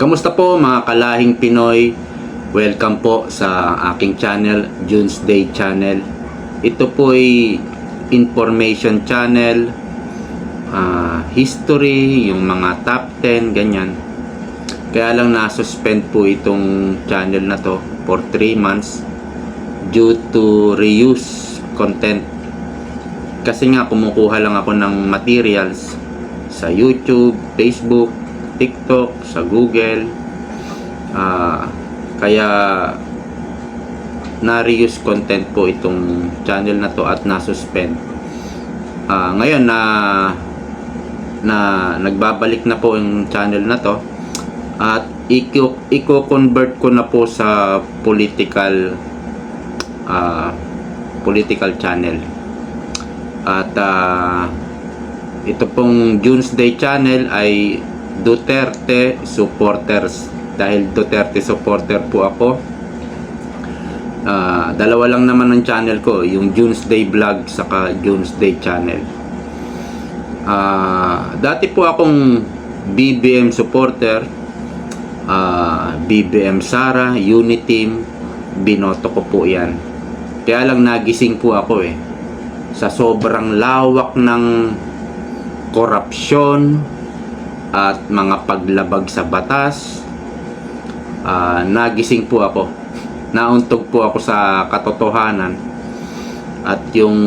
Kamusta po mga kalahing Pinoy? Welcome po sa aking channel, June's Day Channel. Ito po ay information channel, ah, history, yung mga top 10, ganyan. Kaya lang na-suspend po itong channel na to for 3 months due to reuse content. Kasi nga kumukuha lang ako ng materials sa YouTube, Facebook, TikTok, sa Google. Ah, kaya na-reuse content po itong channel na to at na-suspend. Ah, ngayon na na nagbabalik na po yung channel na to at iko-convert ko na po sa political ah, political channel. At ah, ito pong June's Day channel ay Duterte supporters. Dahil Duterte supporter po ako. Ah, dalawa lang naman ang channel ko yung June's Day vlog saka June's Day channel. Ah, dati po akong BBM supporter. Ah, BBM Sara Uniteam binoto ko po yan. Kaya lang nagising po ako eh. Sa sobrang lawak ng korupsyon at mga paglabag sa batas. Ah, nagising po ako. Nauntog po ako sa katotohanan. At yung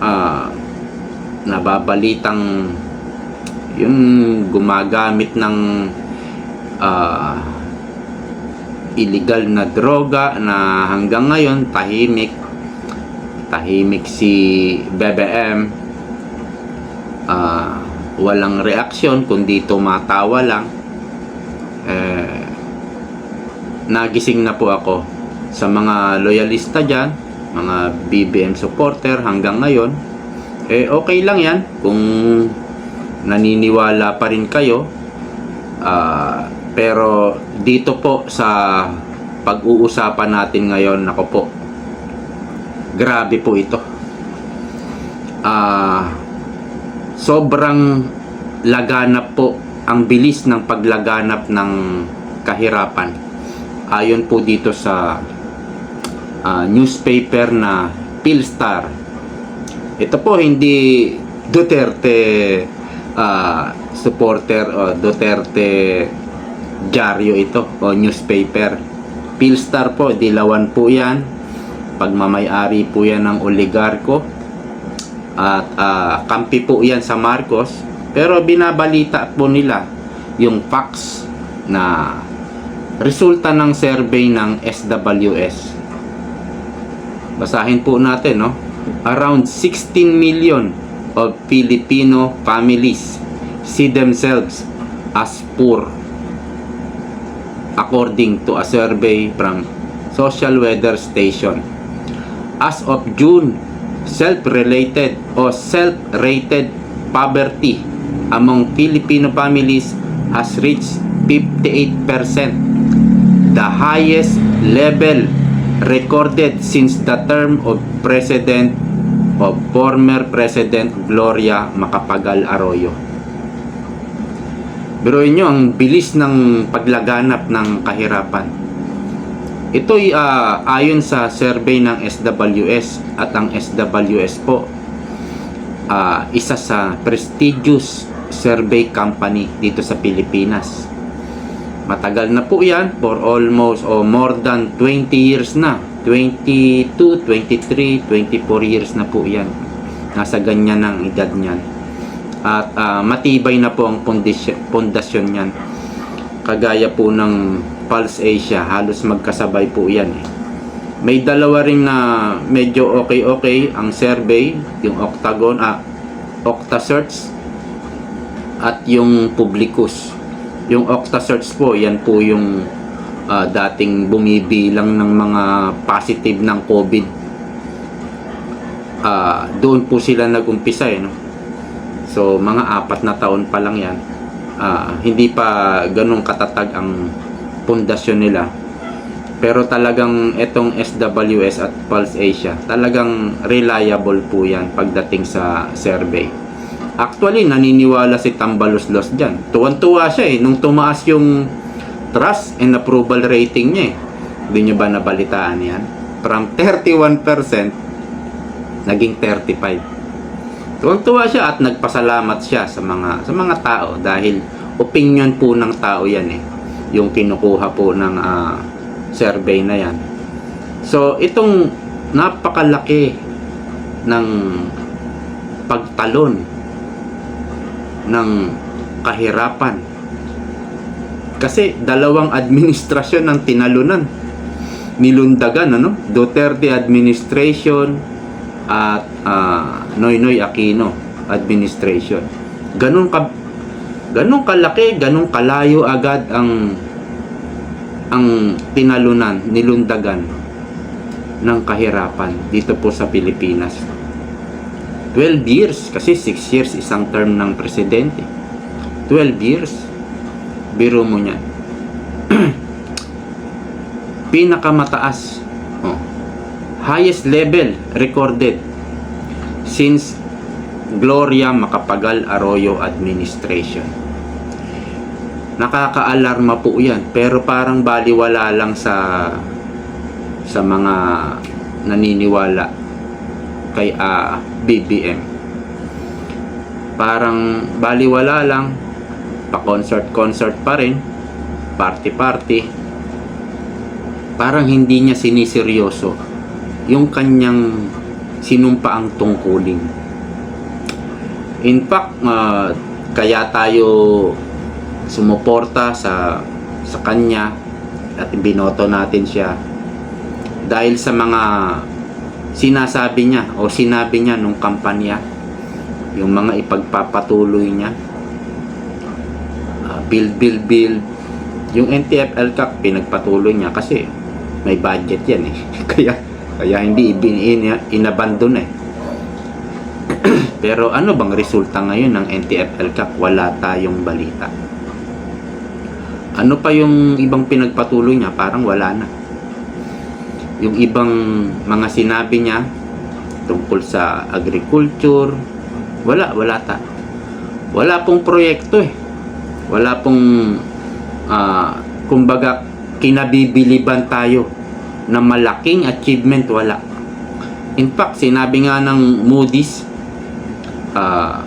ah, nababalitang yung gumagamit ng ah, illegal na droga na hanggang ngayon tahimik. Tahimik si BBM ah, walang reaksyon kundi tumatawa lang. Eh, nagising na po ako sa mga loyalista dyan mga BBM supporter hanggang ngayon. Eh okay lang yan. Kung naniniwala pa rin kayo Ah, pero dito po sa pag-uusapan natin ngayon nako po grabe po ito. Ah sobrang laganap po ang bilis ng paglaganap ng kahirapan. Ayon po dito sa ah, newspaper na Philstar ito po hindi Duterte ah, supporter o Duterte dyaryo ito o newspaper. Philstar po dilawan po yan. Pagmamayari po yan ng oligarko at ah, kampi po yan sa Marcos. Pero binabalita po nila yung facts na resulta ng survey ng SWS basahin po natin no? Around 16 million of Filipino families see themselves as poor according to a survey from Social Weather Station. As of June, self-related or self-rated poverty among Filipino families has reached 58%, the highest level recorded since the term of President of former President Gloria Macapagal Arroyo. Biruin nyo, ang bilis ng paglaganap ng kahirapan. Ito'y ah, ayon sa survey ng SWS at ang SWS po ah, isa sa prestigious survey company dito sa Pilipinas. Matagal na po yan for almost or more than 20 years na. 22, 23, 24 years na po yan. Nasa ganyan ang edad niyan. At ah, matibay na po ang pundisy- pundasyon niyan. Kagaya po ng Pulse Asia, halos magkasabay po yan eh. May dalawa rin na medyo okay-okay ang survey, yung Octagon, ah, Octasearch at yung Publicus. Yung Octasearch po, yan po yung ah, dating bumibilang ng mga positive ng COVID. Ah, doon po sila nag-umpisa eh, no? So, mga apat na taon pa lang yan. Ah, hindi pa ganun katatag ang pundasyon nila. Pero talagang itong SWS at Pulse Asia, talagang reliable po yan pagdating sa survey. Actually, naniniwala si Tambaluslos dyan. Tuwan-tuwa siya eh. Nung tumaas yung trust and approval rating niya eh. Hindi niyo ba nabalitaan yan? From 31%, naging 35. Tuwang-tuwa siya at nagpasalamat siya sa mga sa mga tao dahil opinion po ng tao yan eh. Yung kinukuha po ng ah, survey na yan. So, itong napakalaki ng pagtalon ng kahirapan. Kasi dalawang administrasyon ang tinalunan. Nilundagan, ano? Duterte administration at ah, Noynoy Aquino administration. Ganun ka ganun kalaki, ganun kalayo agad ang ang tinalunan, nilundagan ng kahirapan dito po sa Pilipinas. 12 years kasi 6 years isang term ng presidente. 12 years. Biro mo niyan. Pinakamataas. Highest level recorded since Gloria Macapagal Arroyo administration. Nakakaalarma po 'yan, pero parang baliwala lang sa sa mga naniniwala kay ah, BBM. Parang baliwala lang, pa-concert-concert pa rin, party-party. Parang hindi niya siniseryoso yung kanyang sinumpaang tungkulin. In fact, ah, kaya tayo sumuporta sa sa kanya at binoto natin siya. Dahil sa mga sinasabi niya o sinabi niya nung kampanya yung mga ipagpapatuloy niya Ah, build build build yung NTFL Cup pinagpatuloy niya kasi may budget yan eh. Kaya kaya hindi in, inabandon eh. Pero ano bang resulta ngayon ng NTFL Cup? Wala tayong balita. Ano pa yung ibang pinagpatuloy niya? Parang wala na. Yung ibang mga sinabi niya tungkol sa agriculture wala wala ta. Wala pong proyekto eh. Wala pong ah, kumbaga kinabibiliban tayo na malaking achievement wala in fact sinabi nga ng Moody's ah,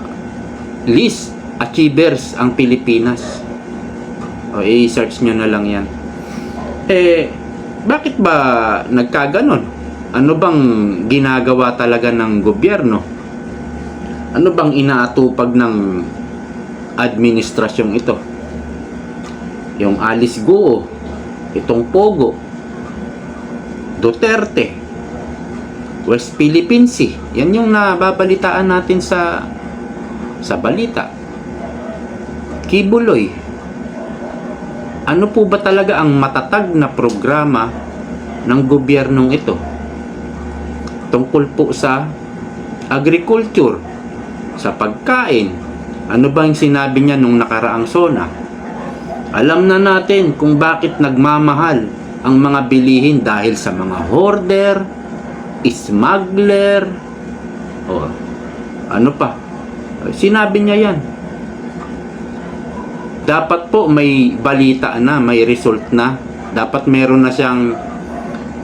least achievers ang Pilipinas o i-search nyo na lang yan eh bakit ba nagkaganon? Ano bang ginagawa talaga ng gobyerno? Ano bang inaatupag ng administrasyong ito? Yung Alice Guo, itong Pogo, Duterte, West Philippine Sea. Yan yung nababalitaan natin sa sa balita. Kibuloy, ano po ba talaga ang matatag na programa ng gobyernong ito? Tungkol po sa agriculture, sa pagkain. Ano ba yung sinabi niya nung nakaraang SONA? Alam na natin kung bakit nagmamahal ang mga bilihin dahil sa mga hoarder, smuggler, o ano pa. Sinabi niya yan dapat po may balita na, may result na. Dapat meron na siyang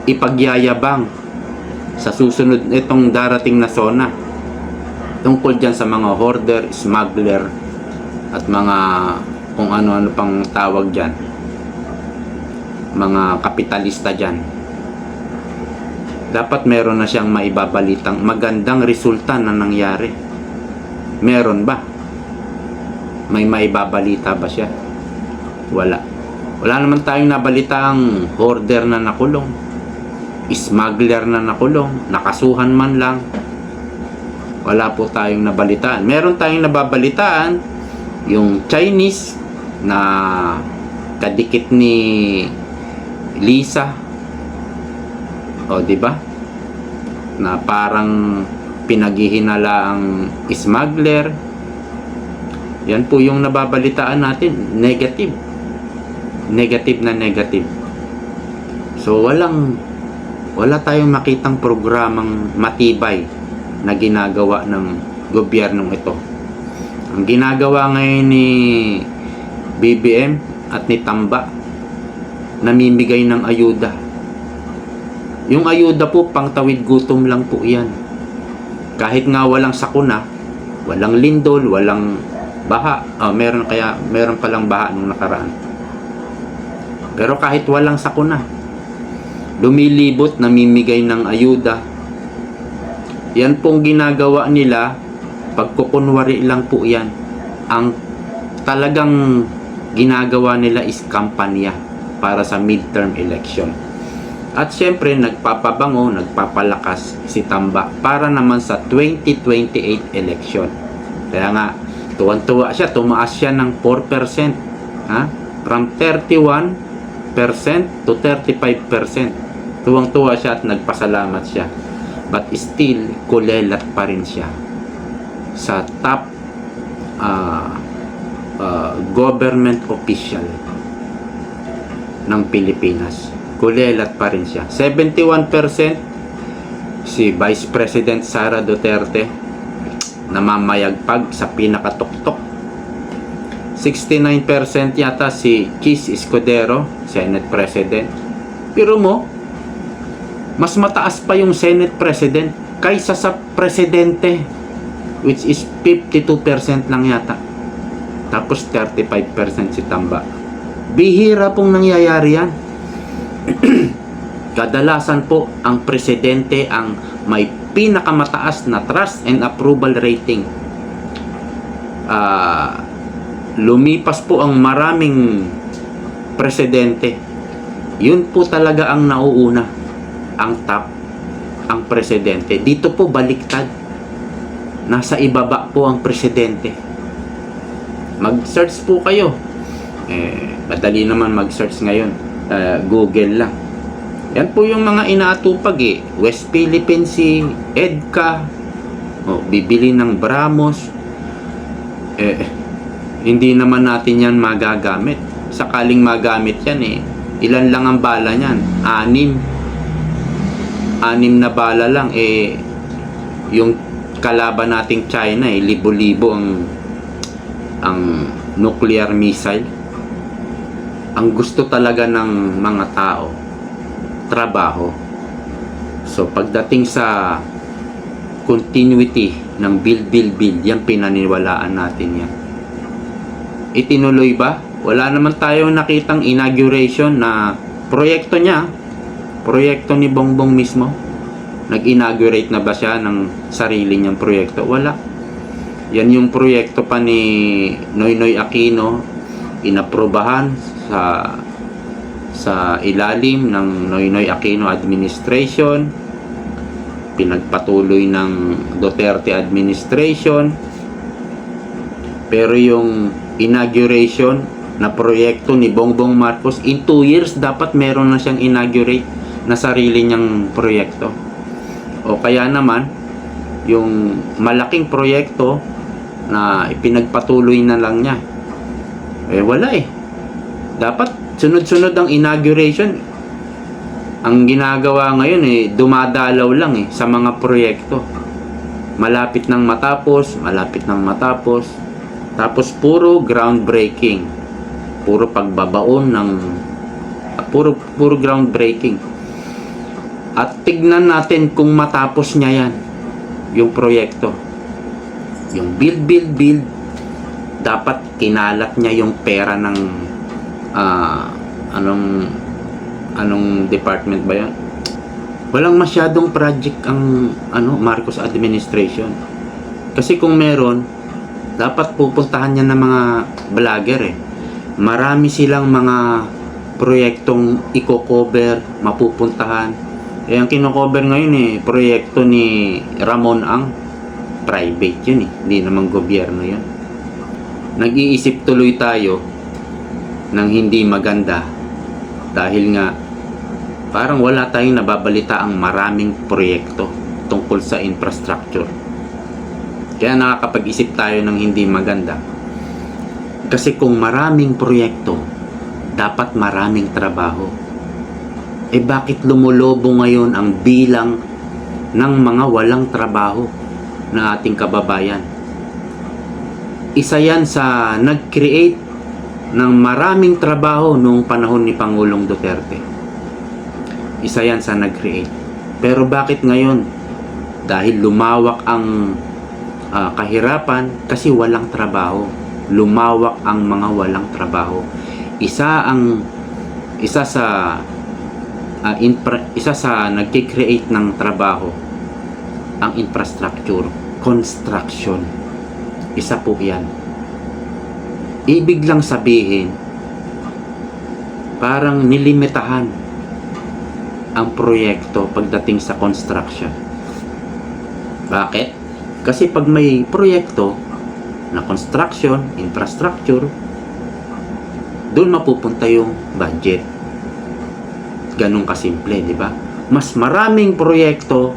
ipagyayabang sa susunod itong darating na zona. Tungkol dyan sa mga hoarder, smuggler, at mga kung ano-ano pang tawag dyan. Mga kapitalista dyan. Dapat meron na siyang maibabalitang magandang resulta na nangyari. Meron ba? may maibabalita ba siya? Wala. Wala naman tayong nabalitang hoarder na nakulong. Smuggler na nakulong. Nakasuhan man lang. Wala po tayong nabalitaan. Meron tayong nababalitaan yung Chinese na kadikit ni Lisa. O, di ba? Na parang pinaghihinala ang smuggler yan po yung nababalitaan natin, negative. Negative na negative. So walang wala tayong makitang programang matibay na ginagawa ng gobyernong ito. Ang ginagawa ngayon ni BBM at ni Tamba namimigay ng ayuda. Yung ayuda po, pangtawid gutom lang po yan. Kahit nga walang sakuna, walang lindol, walang baha. Ah, meron kaya, meron palang baha nung nakaraan. Pero kahit walang sakuna, lumilibot, namimigay ng ayuda. Yan pong ginagawa nila, pagkukunwari lang po yan. Ang talagang ginagawa nila is kampanya para sa midterm election. At syempre, nagpapabango, nagpapalakas si Tamba para naman sa 2028 election. Kaya nga, tuwan-tuwa siya, tumaas siya ng 4%. Ha? From 31% to 35%. Tuwang-tuwa siya at nagpasalamat siya. But still, kulelat pa rin siya sa top ah, ah, government official ng Pilipinas. Kulelat pa rin siya. 71% si Vice President Sara Duterte namamayagpag sa pinakatuktok. 69% yata si Chis Escudero, Senate President. Pero mo, mas mataas pa yung Senate President kaysa sa Presidente which is 52% lang yata. Tapos 35% si Tamba. Bihira pong nangyayari yan. Kadalasan po ang presidente ang may pinakamataas na trust and approval rating. Ah, lumipas po ang maraming presidente. Yun po talaga ang nauuna, ang top, ang presidente. Dito po baliktad. Nasa ibaba po ang presidente. Mag-search po kayo. Eh, madali naman mag-search ngayon. Ah, Google lang. Yan po yung mga inaatupag eh. West Philippine Sea, EDCA, oh, bibili ng Bramos. Eh, hindi naman natin yan magagamit. Sakaling magamit yan eh. Ilan lang ang bala niyan? Anim. Anim na bala lang eh. Yung kalaban nating China eh, libo-libo ang ang nuclear missile. Ang gusto talaga ng mga tao, trabaho. So pagdating sa continuity ng build, build, build, yan pinaniwalaan natin yan. Itinuloy ba? Wala naman tayong nakitang inauguration na proyekto niya, proyekto ni Bongbong mismo. Nag-inaugurate na ba siya ng sarili niyang proyekto? Wala. Yan yung proyekto pa ni Noynoy Aquino, inaprobahan sa sa ilalim ng Noynoy Aquino administration, pinagpatuloy ng Duterte administration. Pero yung inauguration na proyekto ni Bongbong Marcos, in 2 years dapat meron na siyang inaugurate na sarili niyang proyekto. O kaya naman, yung malaking proyekto na ipinagpatuloy na lang niya. Eh wala eh. Dapat sunod-sunod ang inauguration. Ang ginagawa ngayon eh dumadalaw lang eh sa mga proyekto. Malapit nang matapos, malapit nang matapos. Tapos puro groundbreaking. Puro pagbabaon ng puro puro groundbreaking. At tignan natin kung matapos niya yan yung proyekto yung build, build, build, dapat kinalat niya yung pera ng ah, anong anong department ba yan? Walang masyadong project ang ano Marcos administration. Kasi kung meron, dapat pupuntahan niya ng mga vlogger eh. Marami silang mga proyektong i-cover, mapupuntahan. Eh, ang kino-cover ngayon eh, proyekto ni Ramon Ang private yun eh. Hindi naman gobyerno yun. Nag-iisip tuloy tayo ng hindi maganda dahil nga parang wala tayong nababalita ang maraming proyekto tungkol sa infrastructure. Kaya nakakapag-isip tayo ng hindi maganda. Kasi kung maraming proyekto, dapat maraming trabaho. Eh bakit lumulobo ngayon ang bilang ng mga walang trabaho? na ating kababayan. Isa yan sa nag-create ng maraming trabaho noong panahon ni Pangulong Duterte. Isa yan sa nag-create. Pero bakit ngayon? Dahil lumawak ang ah, kahirapan kasi walang trabaho. Lumawak ang mga walang trabaho. Isa ang isa sa ah, infra- isa sa nagki-create ng trabaho ang infrastructure, construction. Isa po 'yan. Ibig lang sabihin parang nilimitahan ang proyekto pagdating sa construction. Bakit? Kasi pag may proyekto na construction, infrastructure, doon mapupunta yung budget. Ganun kasimple, di ba? Mas maraming proyekto,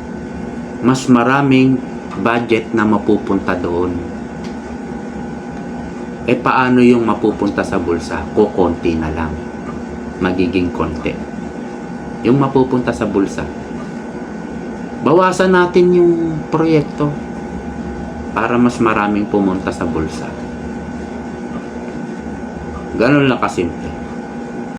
mas maraming budget na mapupunta doon. E paano yung mapupunta sa bulsa? Kukonti na lang. Magiging konti. Yung mapupunta sa bulsa. Bawasan natin yung proyekto para mas maraming pumunta sa bulsa. Ganun lang kasimple.